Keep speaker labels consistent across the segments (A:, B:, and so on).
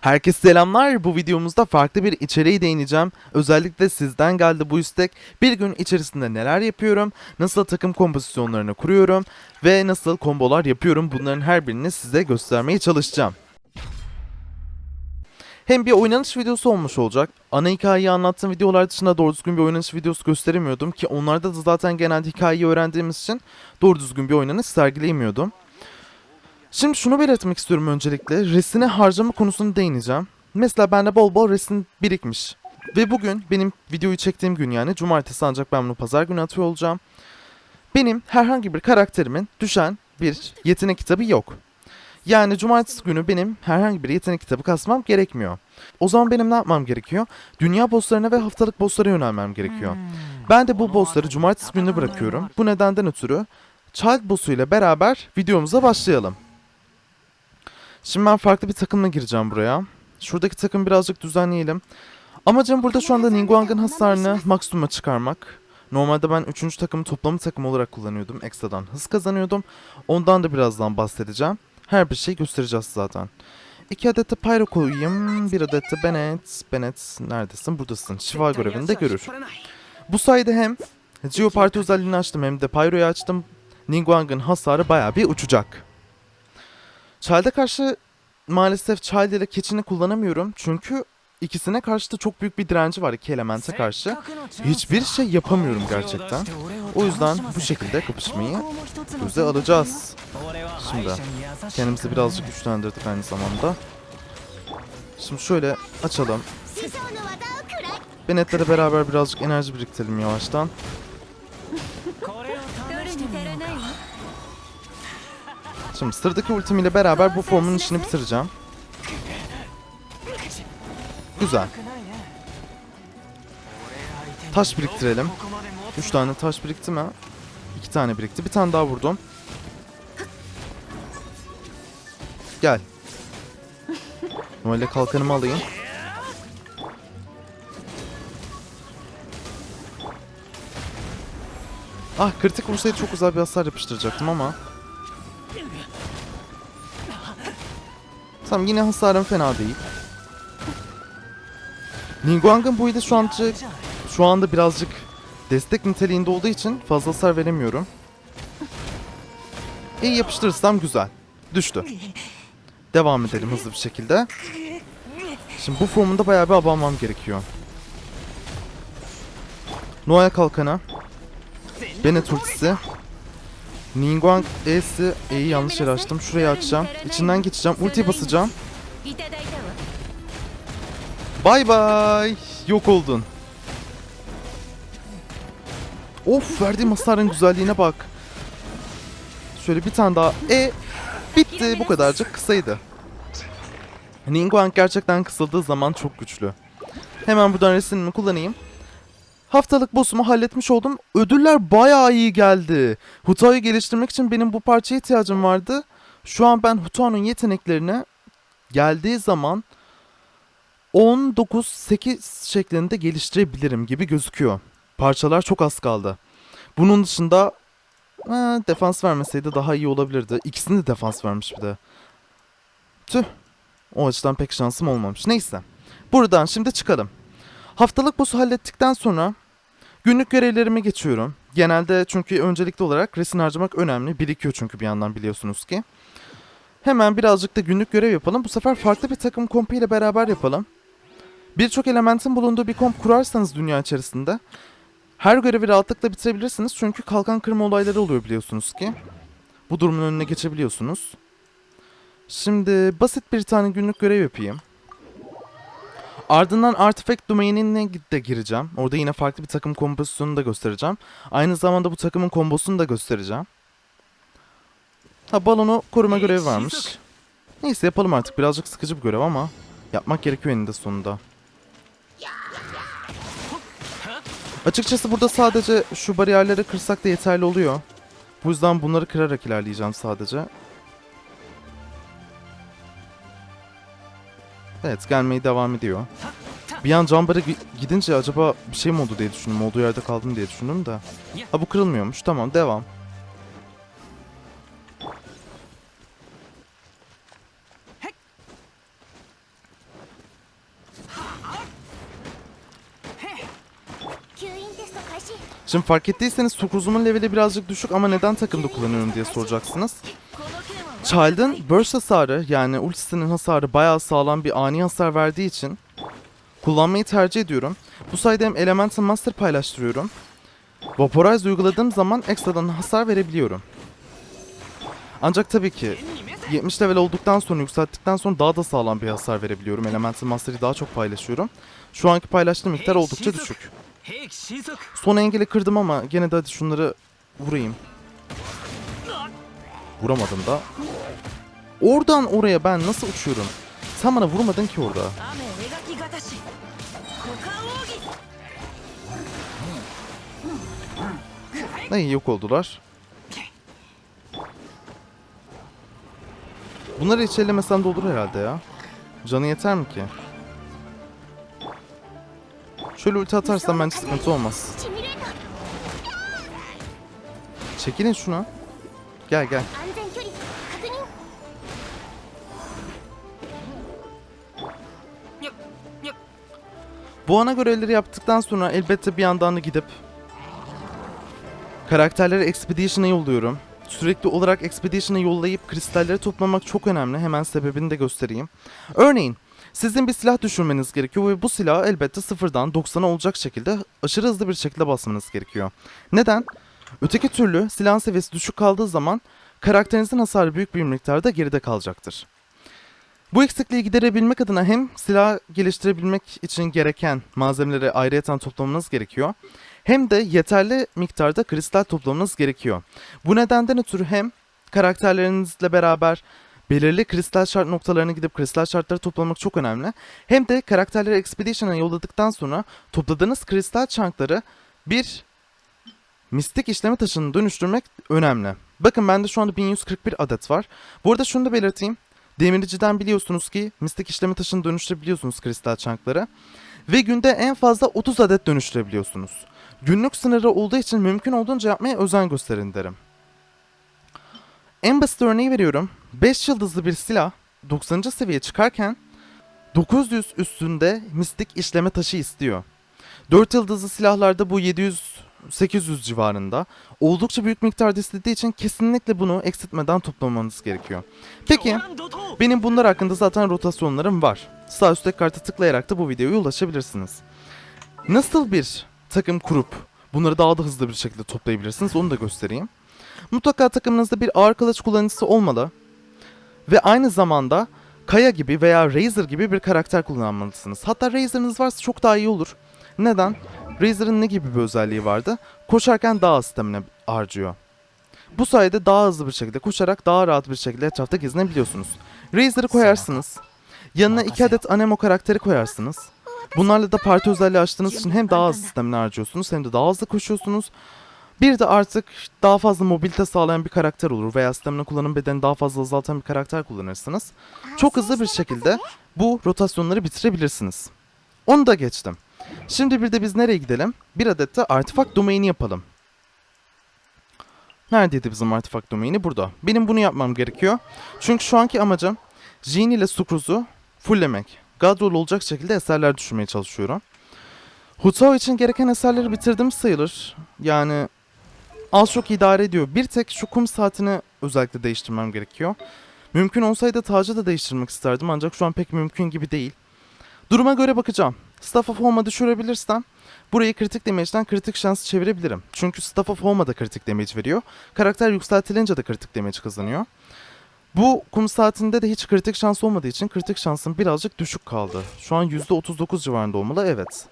A: Herkese selamlar. Bu videomuzda farklı bir içeriğe değineceğim. Özellikle sizden geldi bu istek. Bir gün içerisinde neler yapıyorum, nasıl takım kompozisyonlarını kuruyorum ve nasıl kombolar yapıyorum bunların her birini size göstermeye çalışacağım. Hem bir oynanış videosu olmuş olacak. Ana hikayeyi anlattığım videolar dışında doğru düzgün bir oynanış videosu gösteremiyordum ki onlarda da zaten genelde hikayeyi öğrendiğimiz için doğru düzgün bir oynanış sergileyemiyordum. Şimdi şunu belirtmek istiyorum öncelikle. Resine harcama konusunu değineceğim. Mesela bende bol bol resim birikmiş. Ve bugün benim videoyu çektiğim gün yani cumartesi ancak ben bunu pazar günü atıyor olacağım. Benim herhangi bir karakterimin düşen bir yetenek kitabı yok. Yani cumartesi günü benim herhangi bir yetenek kitabı kasmam gerekmiyor. O zaman benim ne yapmam gerekiyor? Dünya bosslarına ve haftalık bosslara yönelmem gerekiyor. Ben de bu bossları cumartesi gününe bırakıyorum. Bu nedenden ötürü Child boss'u ile beraber videomuza başlayalım. Şimdi ben farklı bir takımla gireceğim buraya. Şuradaki takım birazcık düzenleyelim. Amacım burada şu anda Ningguang'ın hasarını maksimuma çıkarmak. Normalde ben 3. takımı toplamı takım olarak kullanıyordum. Ekstradan hız kazanıyordum. Ondan da birazdan bahsedeceğim. Her bir şey göstereceğiz zaten. İki adet de Pyro koyayım. Bir adet de Bennett. Bennett neredesin? Buradasın. Şifa görevini de görür. Bu sayede hem Geo Parti özelliğini açtım hem de Pyro'yu açtım. Ningguang'ın hasarı bayağı bir uçacak. Child'e karşı maalesef Child ile Keçin'i kullanamıyorum. Çünkü ikisine karşı da çok büyük bir direnci var iki elemente karşı. Hiçbir şey yapamıyorum gerçekten. O yüzden bu şekilde kapışmayı göze alacağız. Şimdi kendimizi birazcık güçlendirdik aynı zamanda. Şimdi şöyle açalım. Bennetlere beraber birazcık enerji biriktirelim yavaştan. Şimdi sıradaki ultim ile beraber bu formun işini bitireceğim. Güzel. Taş biriktirelim. 3 tane taş birikti mi? 2 tane birikti. Bir tane daha vurdum. Gel. Böyle kalkanımı alayım. Ah kritik vursaydı çok güzel bir hasar yapıştıracaktım ama. Tamam yine hasarım fena değil. Ningguang'ın bu ile şu ancak şu anda birazcık destek niteliğinde olduğu için fazla hasar veremiyorum. İyi yapıştırırsam güzel. Düştü. Devam edelim hızlı bir şekilde. Şimdi bu formunda bayağı bir abanmam gerekiyor. Noel kalkanı. Bennett ultisi. Ningguang E'si E'yi yanlış yere açtım. Şuraya açacağım. İçinden geçeceğim. Ulti basacağım. Bay bay. Yok oldun. Of verdiğim hasarın güzelliğine bak. Şöyle bir tane daha. E bitti. Bu kadarcık kısaydı. Ningguang gerçekten kısıldığı zaman çok güçlü. Hemen buradan resmimi kullanayım. Haftalık boss'umu halletmiş oldum. Ödüller bayağı iyi geldi. Hutao'yu geliştirmek için benim bu parçaya ihtiyacım vardı. Şu an ben Hutao'nun yeteneklerini geldiği zaman 19-8 şeklinde geliştirebilirim gibi gözüküyor. Parçalar çok az kaldı. Bunun dışında ee, defans vermeseydi daha iyi olabilirdi. İkisini de defans vermiş bir de. Tüh. O açıdan pek şansım olmamış. Neyse. Buradan şimdi çıkalım. Haftalık boss'u hallettikten sonra günlük görevlerime geçiyorum. Genelde çünkü öncelikli olarak resim harcamak önemli. Birikiyor çünkü bir yandan biliyorsunuz ki. Hemen birazcık da günlük görev yapalım. Bu sefer farklı bir takım kompu ile beraber yapalım. Birçok elementin bulunduğu bir komp kurarsanız dünya içerisinde her görevi rahatlıkla bitirebilirsiniz. Çünkü kalkan kırma olayları oluyor biliyorsunuz ki. Bu durumun önüne geçebiliyorsunuz. Şimdi basit bir tane günlük görev yapayım. Ardından Artifact Domain'ine de gireceğim. Orada yine farklı bir takım kompozisyonunu da göstereceğim. Aynı zamanda bu takımın kombosunu da göstereceğim. Ha balonu koruma görevi varmış. Neyse yapalım artık. Birazcık sıkıcı bir görev ama yapmak gerekiyor eninde sonunda. Açıkçası burada sadece şu bariyerleri kırsak da yeterli oluyor. Bu yüzden bunları kırarak ilerleyeceğim sadece. Evet gelmeye devam ediyor. Bir an Jumper'a gidince acaba bir şey mi oldu diye düşündüm. Olduğu yerde kaldım diye düşündüm de. Ha bu kırılmıyormuş. Tamam devam. Şimdi fark ettiyseniz Sokuzum'un leveli birazcık düşük ama neden takımda kullanıyorum diye soracaksınız. Child'ın burst hasarı yani ultisinin hasarı bayağı sağlam bir ani hasar verdiği için kullanmayı tercih ediyorum. Bu sayede hem Elemental Master paylaştırıyorum. Vaporize uyguladığım zaman ekstradan hasar verebiliyorum. Ancak tabii ki 70 level olduktan sonra yükselttikten sonra daha da sağlam bir hasar verebiliyorum. Elemental Master'ı daha çok paylaşıyorum. Şu anki paylaştığım miktar oldukça düşük. Son engeli kırdım ama gene de hadi şunları vurayım. Vuramadım da. Oradan oraya ben nasıl uçuyorum? Sen bana vurmadın ki orada. Ne yok oldular. Bunları hiç ellemesem de olur herhalde ya. Canı yeter mi ki? Şöyle ulti atarsam bence sıkıntı olmaz. Çekilin şuna. Gel gel. Bu ana görevleri yaptıktan sonra elbette bir yandan da gidip karakterleri Expedition'a yolluyorum. Sürekli olarak Expedition'a yollayıp kristalleri toplamak çok önemli. Hemen sebebini de göstereyim. Örneğin sizin bir silah düşürmeniz gerekiyor ve bu silahı elbette sıfırdan 90'a olacak şekilde aşırı hızlı bir şekilde basmanız gerekiyor. Neden? Öteki türlü silahın seviyesi düşük kaldığı zaman karakterinizin hasarı büyük bir miktarda geride kalacaktır. Bu eksikliği giderebilmek adına hem silah geliştirebilmek için gereken malzemeleri ayrıyeten toplamanız gerekiyor. Hem de yeterli miktarda kristal toplamanız gerekiyor. Bu nedenden ötürü hem karakterlerinizle beraber belirli kristal şart noktalarına gidip kristal şartları toplamak çok önemli. Hem de karakterleri Expedition'a yolladıktan sonra topladığınız kristal chunkları bir mistik işleme taşını dönüştürmek önemli. Bakın bende şu anda 1141 adet var. Bu arada şunu da belirteyim. Demirciden biliyorsunuz ki mistik işleme taşını dönüştürebiliyorsunuz kristal chunkları. Ve günde en fazla 30 adet dönüştürebiliyorsunuz. Günlük sınırı olduğu için mümkün olduğunca yapmaya özen gösterin derim. En basit örneği veriyorum. 5 yıldızlı bir silah 90. seviye çıkarken 900 üstünde mistik işleme taşı istiyor. 4 yıldızlı silahlarda bu 700 800 civarında. Oldukça büyük miktarda istediği için kesinlikle bunu eksiltmeden toplamanız gerekiyor. Peki benim bunlar hakkında zaten rotasyonlarım var. Sağ üstteki kartı tıklayarak da bu videoya ulaşabilirsiniz. Nasıl bir takım kurup bunları daha da hızlı bir şekilde toplayabilirsiniz onu da göstereyim. Mutlaka takımınızda bir ağır kılıç kullanıcısı olmalı ve aynı zamanda Kaya gibi veya Razer gibi bir karakter kullanmalısınız. Hatta Razer'ınız varsa çok daha iyi olur. Neden? Razer'ın ne gibi bir özelliği vardı? Koşarken daha az stamina harcıyor. Bu sayede daha hızlı bir şekilde koşarak daha rahat bir şekilde etrafta gezinebiliyorsunuz. Razer'ı koyarsınız. Yanına iki adet Anemo karakteri koyarsınız. Bunlarla da parti özelliği açtığınız için hem daha az stamina harcıyorsunuz hem de daha hızlı koşuyorsunuz. Bir de artık daha fazla mobilite sağlayan bir karakter olur veya stamina kullanım bedenini daha fazla azaltan bir karakter kullanırsınız. Çok hızlı bir şekilde bu rotasyonları bitirebilirsiniz. Onu da geçtim. Şimdi bir de biz nereye gidelim? Bir adet de artifak domaini yapalım. Neredeydi bizim artifak domaini? Burada. Benim bunu yapmam gerekiyor. Çünkü şu anki amacım Jean ile Sukruz'u fulllemek. Gadrol olacak şekilde eserler düşürmeye çalışıyorum. Hutao için gereken eserleri bitirdim sayılır. Yani az çok idare ediyor. Bir tek şu kum saatini özellikle değiştirmem gerekiyor. Mümkün olsaydı tacı da değiştirmek isterdim ancak şu an pek mümkün gibi değil. Duruma göre bakacağım. Staff of Home'a düşürebilirsem burayı kritik damage'den kritik şans çevirebilirim. Çünkü Staff of Home'a da kritik damage veriyor. Karakter yükseltilince de kritik damage kazanıyor. Bu kum saatinde de hiç kritik şans olmadığı için kritik şansım birazcık düşük kaldı. Şu an %39 civarında olmalı evet.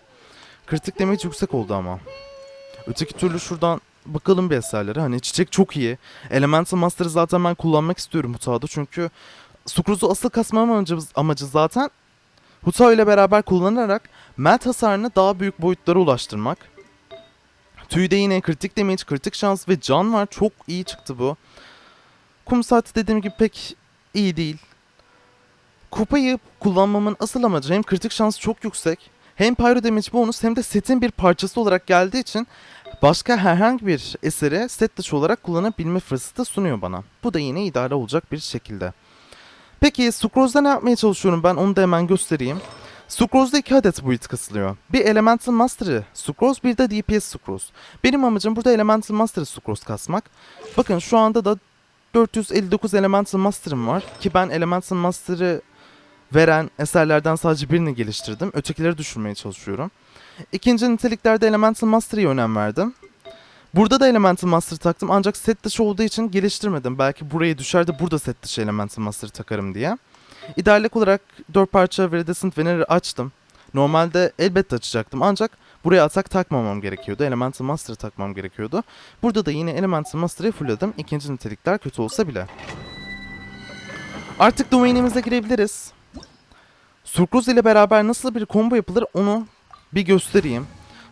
A: Kritik damage yüksek oldu ama. Öteki türlü şuradan bakalım bir eserlere. Hani çiçek çok iyi. Elemental Master'ı zaten ben kullanmak istiyorum Huta'da çünkü Sukruz'u asıl kasmam amacı, amacı zaten Hutao ile beraber kullanarak melt hasarını daha büyük boyutlara ulaştırmak. Tüyde yine kritik damage, kritik şans ve can var. Çok iyi çıktı bu. Kum saati dediğim gibi pek iyi değil. Kupayı kullanmamın asıl amacı hem kritik şans çok yüksek, hem pyro damage bonus hem de setin bir parçası olarak geldiği için başka herhangi bir eseri set dışı olarak kullanabilme fırsatı sunuyor bana. Bu da yine idare olacak bir şekilde. Peki Sucrose'da ne yapmaya çalışıyorum ben onu da hemen göstereyim. Sucrose'da iki adet build kasılıyor. Bir Elemental Master'ı Sucrose, bir de DPS Sucrose. Benim amacım burada Elemental Master'ı Sucrose kasmak. Bakın şu anda da 459 Elemental Master'ım var ki ben Elemental Master'ı veren eserlerden sadece birini geliştirdim. Ötekileri düşürmeye çalışıyorum. İkinci niteliklerde Elemental Master'ya önem verdim. Burada da Elemental Master taktım ancak set dışı olduğu için geliştirmedim. Belki buraya düşer de burada set dışı Elemental Master takarım diye. İdeallik olarak 4 parça Viridescent Vener'i açtım. Normalde elbette açacaktım ancak buraya atak takmamam gerekiyordu. Elemental Master'ı takmam gerekiyordu. Burada da yine Elemental Master'ı fullledim. İkinci nitelikler kötü olsa bile. Artık domainimize girebiliriz. Surkruz ile beraber nasıl bir combo yapılır onu bir göstereyim.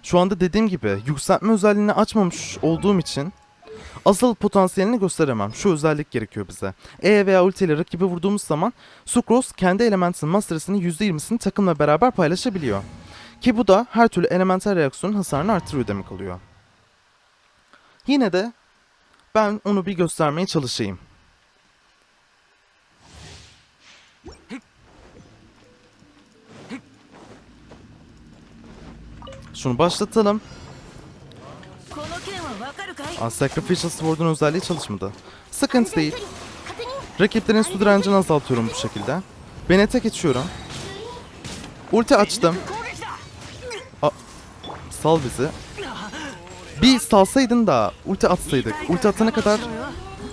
A: Şu anda dediğim gibi yükseltme özelliğini açmamış olduğum için asıl potansiyelini gösteremem. Şu özellik gerekiyor bize. E veya ulti ile rakibi vurduğumuz zaman Sucrose kendi elementin masterisinin %20'sini takımla beraber paylaşabiliyor. Ki bu da her türlü elemental reaksiyonun hasarını artırıyor demek oluyor. Yine de ben onu bir göstermeye çalışayım. Şunu başlatalım. Aa, Sacrificial Sword'un özelliği çalışmadı. Sıkıntı değil. Rakiplerin su direncini azaltıyorum bu şekilde. Benete geçiyorum. Ulti açtım. Aa, sal bizi. Bir salsaydın da ulti atsaydık. Ulti atana kadar...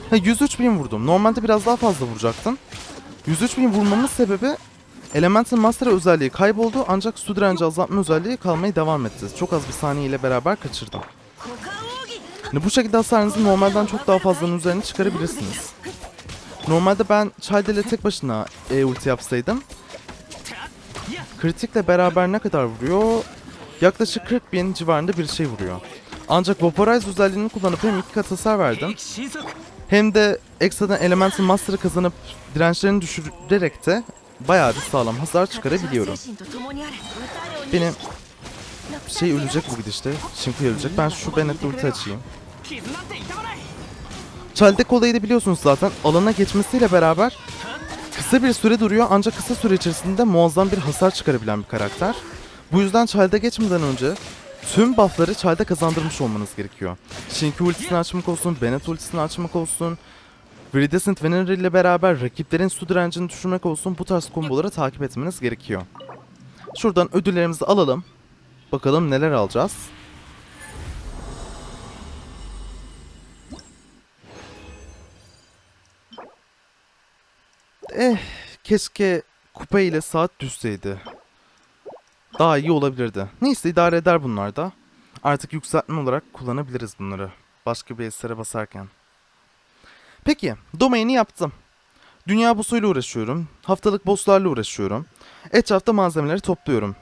A: Ha, 103 bin vurdum. Normalde biraz daha fazla vuracaktın. 103 bin vurmamın sebebi Elementin Master özelliği kayboldu ancak su direnci azaltma özelliği kalmaya devam etti. Çok az bir saniye ile beraber kaçırdım. Yani bu şekilde hasarınızı normalden çok daha fazlanın üzerine çıkarabilirsiniz. Normalde ben Child ile tek başına E ulti yapsaydım. Kritikle beraber ne kadar vuruyor? Yaklaşık 40 bin civarında bir şey vuruyor. Ancak Vaporize özelliğini kullanıp hem iki kat hasar verdim. Hem de ekstradan Elemental Master'ı kazanıp dirençlerini düşürerek de bayağı bir sağlam hasar çıkarabiliyorum. Benim şey ölecek bu gidişte. Shinkuya ölecek. Ben şu Bennett'le ulti açayım. Çaldek olayı da biliyorsunuz zaten alana geçmesiyle beraber kısa bir süre duruyor ancak kısa süre içerisinde muazzam bir hasar çıkarabilen bir karakter. Bu yüzden Çald'e geçmeden önce tüm buffları Çald'e kazandırmış olmanız gerekiyor. Shinky ultisini açmak olsun, Bennett ultisini açmak olsun, Viridescent Vener ile beraber rakiplerin su direncini düşürmek olsun bu tarz komboları takip etmeniz gerekiyor. Şuradan ödüllerimizi alalım. Bakalım neler alacağız. Eh, keşke kupa ile saat düşseydi. Daha iyi olabilirdi. Neyse idare eder bunlar da. Artık yükseltme olarak kullanabiliriz bunları. Başka bir esere basarken. Peki, domaini yaptım. Dünya busuyla uğraşıyorum. Haftalık bosslarla uğraşıyorum. Etrafta malzemeleri topluyorum.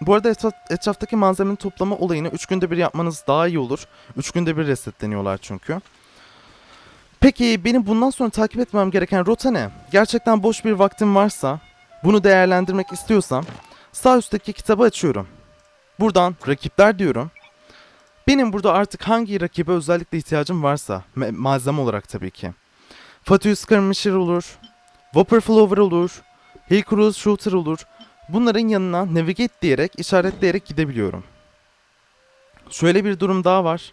A: Bu arada etraf, etraftaki malzemenin toplama olayını 3 günde bir yapmanız daha iyi olur. 3 günde bir resetleniyorlar çünkü. Peki benim bundan sonra takip etmem gereken rota ne? Gerçekten boş bir vaktim varsa, bunu değerlendirmek istiyorsam sağ üstteki kitabı açıyorum. Buradan rakipler diyorum. Benim burada artık hangi rakibe özellikle ihtiyacım varsa, me- malzeme olarak tabii ki. Fatuous Skirmisher olur, Vapor Flower olur, Hill Cruise Shooter olur. Bunların yanına navigate diyerek, işaretleyerek gidebiliyorum. Şöyle bir durum daha var.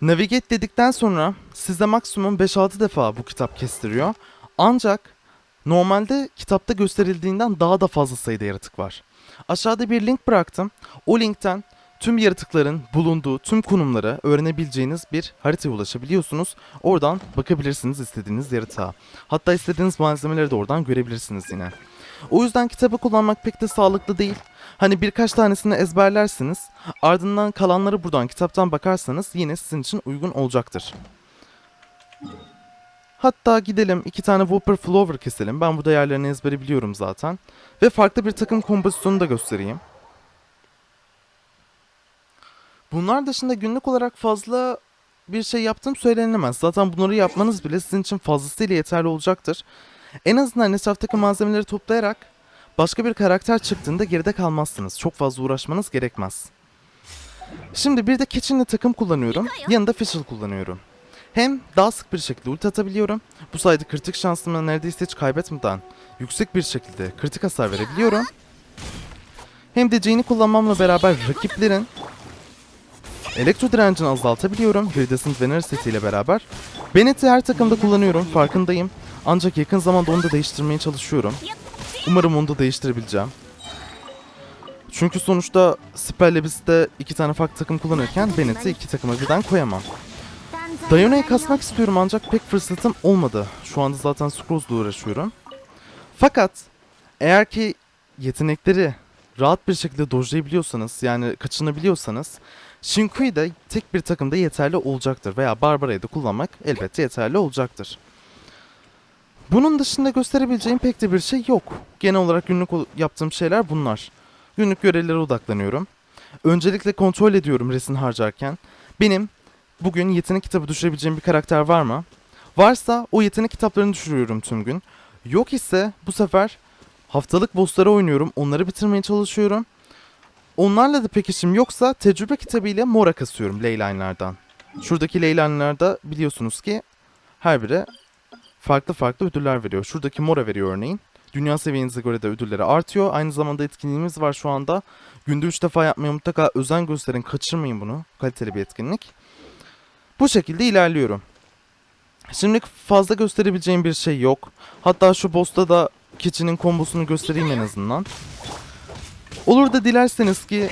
A: Navigate dedikten sonra size maksimum 5-6 defa bu kitap kestiriyor. Ancak normalde kitapta gösterildiğinden daha da fazla sayıda yaratık var. Aşağıda bir link bıraktım. O linkten tüm yaratıkların bulunduğu tüm konumlara öğrenebileceğiniz bir haritaya ulaşabiliyorsunuz. Oradan bakabilirsiniz istediğiniz yaratığa. Hatta istediğiniz malzemeleri de oradan görebilirsiniz yine. O yüzden kitabı kullanmak pek de sağlıklı değil. Hani birkaç tanesini ezberlersiniz. Ardından kalanları buradan kitaptan bakarsanız yine sizin için uygun olacaktır. Hatta gidelim iki tane Whopper Flower keselim. Ben burada yerlerini ezbere biliyorum zaten. Ve farklı bir takım kompozisyonu da göstereyim. Bunlar dışında günlük olarak fazla bir şey yaptığım söylenemez. Zaten bunları yapmanız bile sizin için fazlasıyla yeterli olacaktır. En azından etraftaki malzemeleri toplayarak başka bir karakter çıktığında geride kalmazsınız. Çok fazla uğraşmanız gerekmez. Şimdi bir de Kitchen'li takım kullanıyorum. Yanında Fischl kullanıyorum. Hem daha sık bir şekilde ulti atabiliyorum. Bu sayede kritik şansımı neredeyse hiç kaybetmeden yüksek bir şekilde kritik hasar verebiliyorum. Hem de Jane'i kullanmamla beraber rakiplerin elektro direncini azaltabiliyorum. Iridescent Vener setiyle beraber. Bennett'i her takımda kullanıyorum farkındayım. Ancak yakın zamanda onu da değiştirmeye çalışıyorum. Umarım onu da değiştirebileceğim. Çünkü sonuçta de iki tane farklı takım kullanırken Bennett'i iki takıma birden koyamam. Diana'yı kasmak istiyorum ancak pek fırsatım olmadı. Şu anda zaten Scrolls'la uğraşıyorum. Fakat eğer ki yetenekleri rahat bir şekilde dojlayabiliyorsanız yani kaçınabiliyorsanız Shinkui de tek bir takımda yeterli olacaktır veya Barbara'yı da kullanmak elbette yeterli olacaktır. Bunun dışında gösterebileceğim pek de bir şey yok. Genel olarak günlük yaptığım şeyler bunlar. Günlük görevlere odaklanıyorum. Öncelikle kontrol ediyorum resin harcarken. Benim bugün yetenek kitabı düşürebileceğim bir karakter var mı? Varsa o yetenek kitaplarını düşürüyorum tüm gün. Yok ise bu sefer haftalık bossları oynuyorum. Onları bitirmeye çalışıyorum. Onlarla da pek işim yoksa tecrübe kitabı ile mora kasıyorum leyline'lardan. Şuradaki leyline'larda biliyorsunuz ki her biri farklı farklı ödüller veriyor. Şuradaki mora veriyor örneğin. Dünya seviyenize göre de ödülleri artıyor. Aynı zamanda etkinliğimiz var şu anda. Günde 3 defa yapmaya mutlaka özen gösterin. Kaçırmayın bunu. Kaliteli bir etkinlik. Bu şekilde ilerliyorum. Şimdilik fazla gösterebileceğim bir şey yok. Hatta şu boss'ta da keçinin kombosunu göstereyim en azından. Olur da dilerseniz ki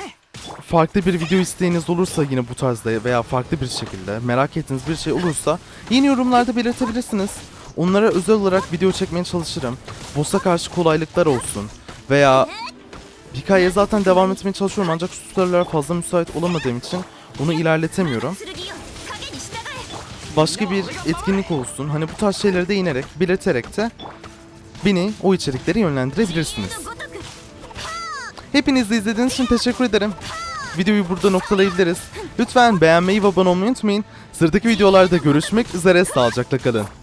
A: farklı bir video isteğiniz olursa yine bu tarzda veya farklı bir şekilde merak ettiğiniz bir şey olursa yine yorumlarda belirtebilirsiniz. Onlara özel olarak video çekmeye çalışırım. Boss'a karşı kolaylıklar olsun veya hikayeye zaten devam etmeye çalışıyorum ancak sıralar fazla müsait olamadığım için onu ilerletemiyorum. Başka bir etkinlik olsun. Hani bu tarz şeylere değinerek, belirterek de beni o içeriklere yönlendirebilirsiniz. Hepiniz de izlediğiniz için teşekkür ederim. Videoyu burada noktalayabiliriz. Lütfen beğenmeyi ve abone olmayı unutmayın. Sıradaki videolarda görüşmek üzere. Sağlıcakla kalın.